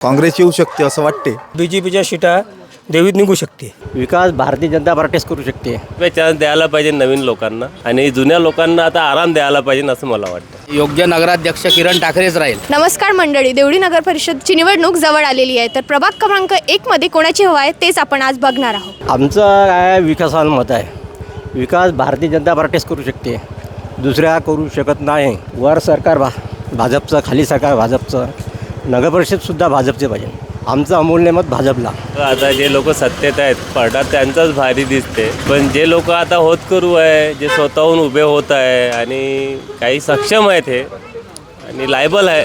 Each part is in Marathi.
काँग्रेस येऊ शकते असं वाटते. बी जे पीच्या सीटा देवीत निघू शकते. विकास भारतीय जनता पार्टीच करू शकते. चान्स द्यायला पाहिजे नवीन लोकांना आणि जुन्या लोकांना आता आराम द्यायला पाहिजे असं मला वाटतं. योग्य नगराध्यक्ष किरण ठाकरेच राहील. नमस्कार मंडळी देवळी नगर परिषदची निवडणूक जवळ आलेली आहे. तर प्रभाग क्रमांक एक मध्ये कोणाची हवा आहे तेच आपण आज बघणार आहोत. आमचं काय विकासावर मत आहे. विकास भारतीय जनता पार्टीच करू शकते. दुसऱ्या करू शकत नाही. वर सरकार भा भाजपचं खाली सरकार भाजपचं. नगरपरिषदसुद्धा भाजपचे पाहिजे. आमचं अमूल्य मत भाजपला. आता जे लोक सत्तेत आहेत पडतात त्यांचाच भारी दिसते. पण जे लोक आता होत करू आहे जे स्वतःहून उभे होत आहे आणि काही सक्षम आहेत हे आणि लायबल आहे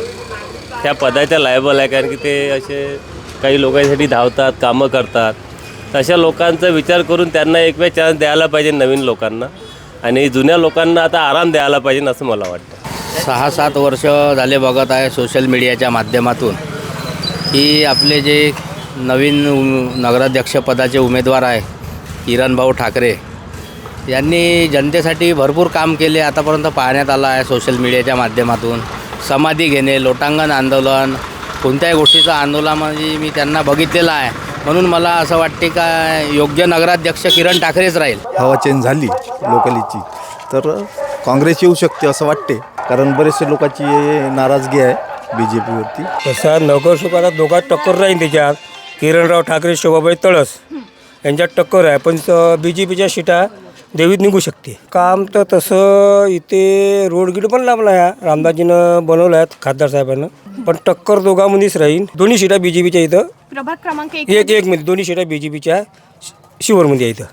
त्या पदाच्या लायबल आहे. कारण की ते असे काही लोकांसाठी धावतात कामं करतात. तशा लोकांचा विचार करून त्यांना एक वेळ चान्स द्यायला पाहिजे नवीन लोकांना. आणि जुन्या लोकांना आता आराम द्यायला पाहिजे असं मला वाटतं. सहा सात वर्ष झाले बघत आहे सोशल मीडियाच्या माध्यमातून. की आपले जे नवीन नगराध्यक्षपदाचे उमेदवार आहे किरणभाऊ ठाकरे यांनी जनतेसाठी भरपूर काम केले आतापर्यंत पाहण्यात आलं आहे सोशल मीडियाच्या माध्यमातून. समाधी घेणे लोटांगण आंदोलन कोणत्याही गोष्टीचं आंदोलन म्हणजे मी त्यांना बघितलेलं आहे. म्हणून मला असं वाटते का योग्य नगराध्यक्ष किरण ठाकरेच राहील. हवा चेंज झाली लोकलीची. तर काँग्रेस येऊ शकते असं वाटते. कारण बरेचसे लोकांची नाराजगी आहे बी जे पीवरती तसा नगरसेवकाला दोघात टक्कर राहील त्याच्यात किरणराव ठाकरे शोभाबाई तळस यांच्यात टक्कर आहे. पण बी जे पीच्या सीटा देवीत निघू शकते. काम तर तसं इथे रोड गिड पण लांबला आहे रामदासजीनं बनवलं आहेत खासदार साहेबांनं. पण टक्कर दोघांमध्येच राहील दोन्ही सीटा बी जे पीच्या इथं. प्रभाग क्रमांक एक एक मध्ये दोन्ही सीटा बी जे पीच्या शिवरमध्ये आहे इथं.